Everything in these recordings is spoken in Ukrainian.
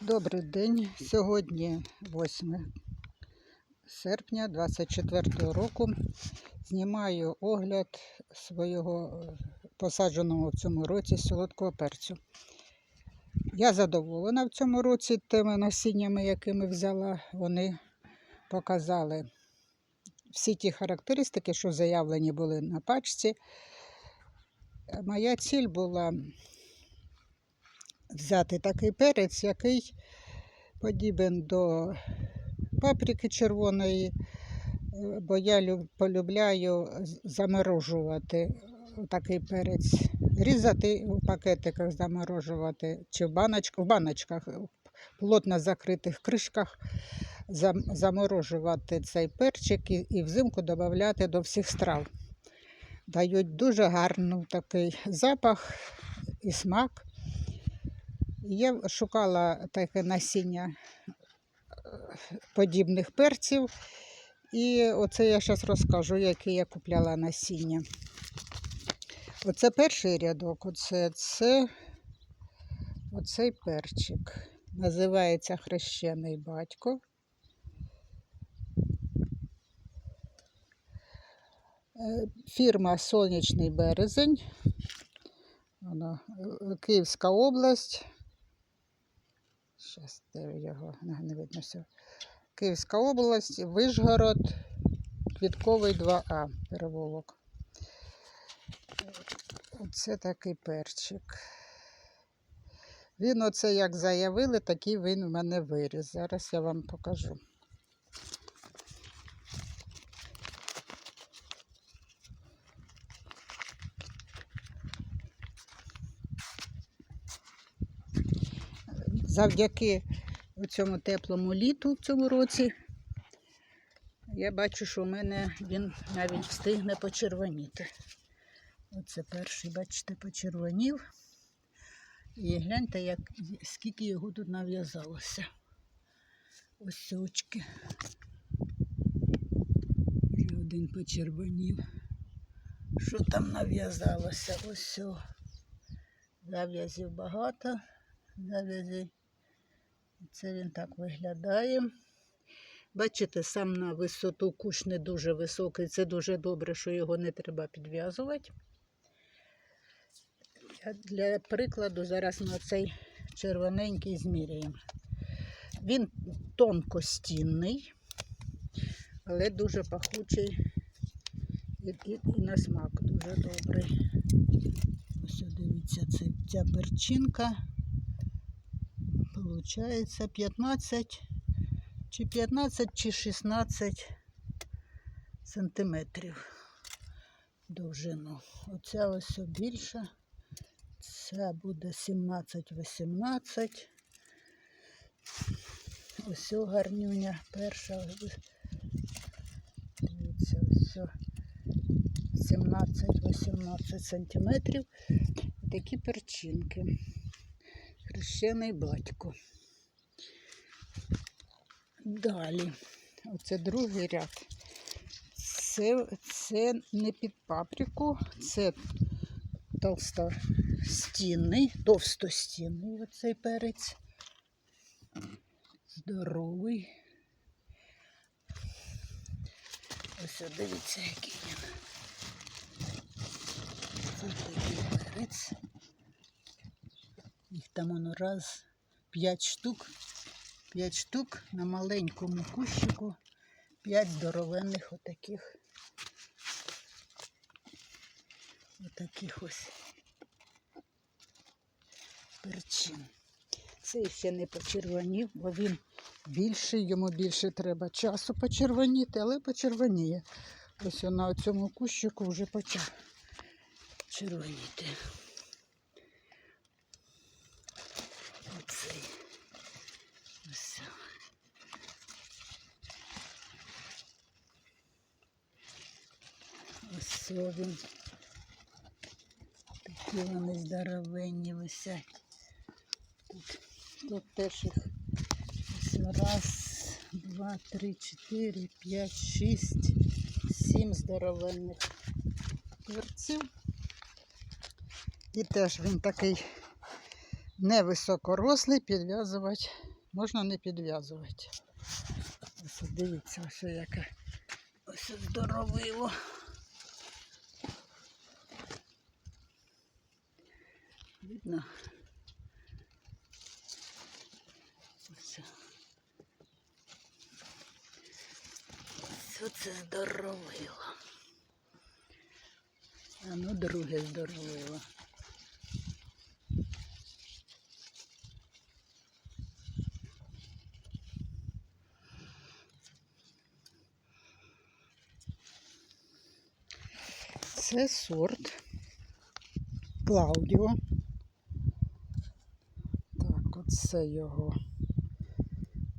Добрий день. Сьогодні 8 серпня 24 року. Знімаю огляд свого е, посадженого в цьому році солодкого перцю. Я задоволена в цьому році тими насіннями, якими взяла. Вони показали всі ті характеристики, що заявлені були на пачці. Моя ціль була взяти такий перець, який подібен до паприки червоної, е, бо я полюбляю заморожувати такий перець, різати у пакетиках, заморожувати, чи в, баноч, в баночках, в плотно закритих кришках, заморожувати цей перчик і, і взимку додати до всіх страв. Дають дуже гарний такий запах і смак. Я шукала таке насіння е, подібних перців. І оце я зараз розкажу, яке я купляла насіння. Оце перший рядок, оце це, оцей перчик. Називається хрещений батько. Е, Фірма Сонячний березень. Вона е, Київська область. Де його не видно все. Київська область, Вишгород, Квітковий 2А переволок. Оце такий перчик. Він оце як заявили, такий він в мене виріс. Зараз я вам покажу. Завдяки цьому теплому літу в цьому році я бачу, що у мене він навіть встигне почервоніти. Оце перший, бачите, почервонів. І гляньте, як, скільки його тут нав'язалося. Ось очки. Вже один почервонів. Що там нав'язалося? Ось. Зав'язів багато. Зав'язів. Це він так виглядає. Бачите, сам на висоту кущ не дуже високий. Це дуже добре, що його не треба підв'язувати. Для прикладу, зараз ми цей червоненький зміряємо. Він тонкостінний, але дуже пахучий і, і, і на смак дуже добрий. Ось дивіться, це, ця перчинка. Получається 15 чи 15 чи 16 сантиметрів довжину. Оця ось більша. Це буде 17-18. Ось гарнюня перша. Дивіться, ось 17-18 сантиметрів. Такі перчинки. Хрещений батько. Далі, оце другий ряд. Це, це не під паприку, це толстостінний, товстостінний оцей перець. Здоровий. Ось дивіться, який він. Це такий перець. Їх там воно раз, п'ять штук. П'ять штук на маленькому кущику, п'ять здоровенних отаких. Отаких ось перчин. Цей ще не почервонів, бо він більший, йому більше треба часу почервоніти, але почервоніє. Ось на цьому кущику вже почав червоніти. Оцей. Ось. Ось. Такі вони здоровенні висять. Тут, тут раз, два, три, чотири, п'ять, шість, сім здоровенних перців. І теж він такий невисокорослий, підв'язувати Можна не підв'язувати. Ось дивіться, ось яке ось здоровило. Видно? Ось. Ось це здоровило. А ну друге здоровило. Це сорт Клаудіо. Так, оце його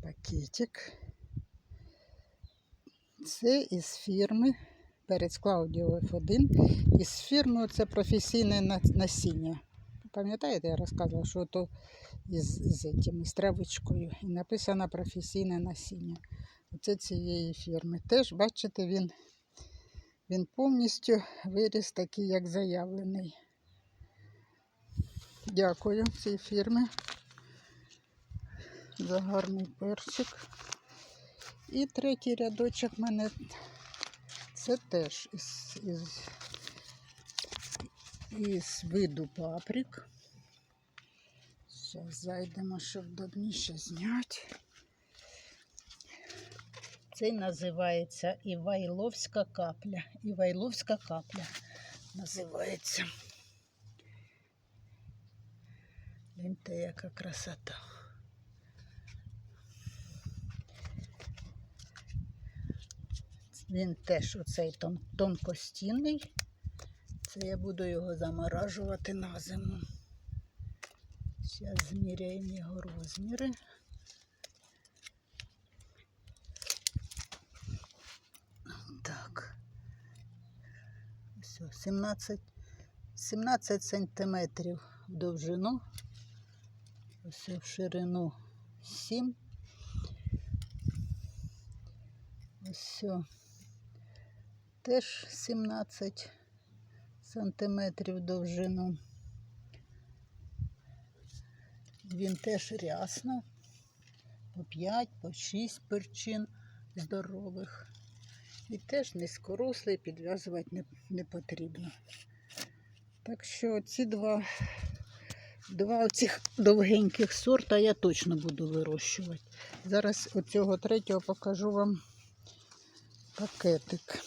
пакетик. Це із фірми перець Клаудіо F1. Із фірми це професійне насіння. Пам'ятаєте, я розказувала, що то із, із, этим, із травичкою. І написано професійне насіння. Оце цієї фірми. Теж, бачите, він, він повністю виріс такий, як заявлений. Дякую цій фірмі за гарний перчик. І третій рядочок в мене це теж із, із, із виду паприк. Зараз зайдемо, щоб вдобніше зняти. Цей називається Івайловська капля. Івайловська капля називається. Гляньте, яка красота. Він теж оцей тон, тонкостінний. Це я буду його заморажувати на зиму. Зараз зміряємо його розміри. Так. Все, 17, 17 сантиметрів в довжину. Ось в ширину 7. Ось теж 17 сантиметрів довжину. Він теж рясно. По 5, по 6 перчин здорових. І теж низькорослий, підв'язувати не, не потрібно. Так що ці два, два оцих довгеньких сорта я точно буду вирощувати. Зараз оцього третього покажу вам пакетик.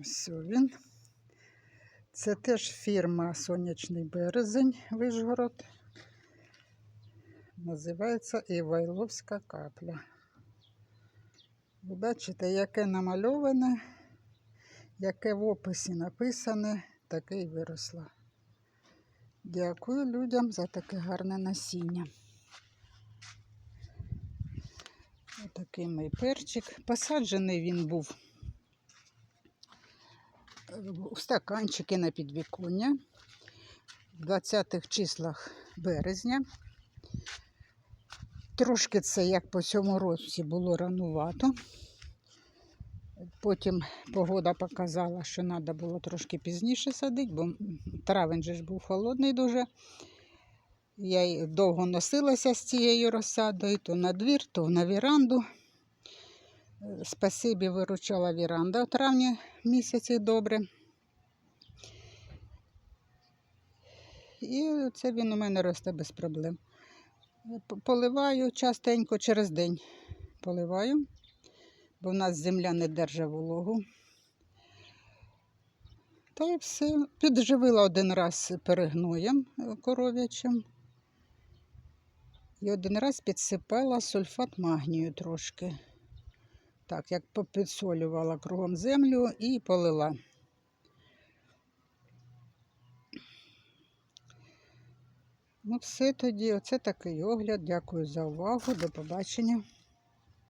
Ось він. Це теж фірма Сонячний березень Вишгород. Називається Івайловська капля. Ви бачите, яке намальоване, яке в описі написане, таке і виросло. Дякую людям за таке гарне насіння. Отакий мій перчик. Посаджений він був у стаканчики на підвіконня в 20-х числах березня. Трошки це, як по цьому році, було ранувато. Потім погода показала, що треба було трошки пізніше садити, бо травень же ж був холодний дуже. Я довго носилася з цією розсадою, то на двір, то на віранду. Спасибі виручала віранда у травні місяці добре. І це він у мене росте без проблем. Поливаю частенько через день. Поливаю, бо в нас земля не держить вологу. Та й все. Підживила один раз перегноєм е, коров'ячим. І один раз підсипала сульфат магнію трошки. Так, як попідсолювала кругом землю і полила. Ну, все тоді, оце такий огляд. Дякую за увагу. До побачення.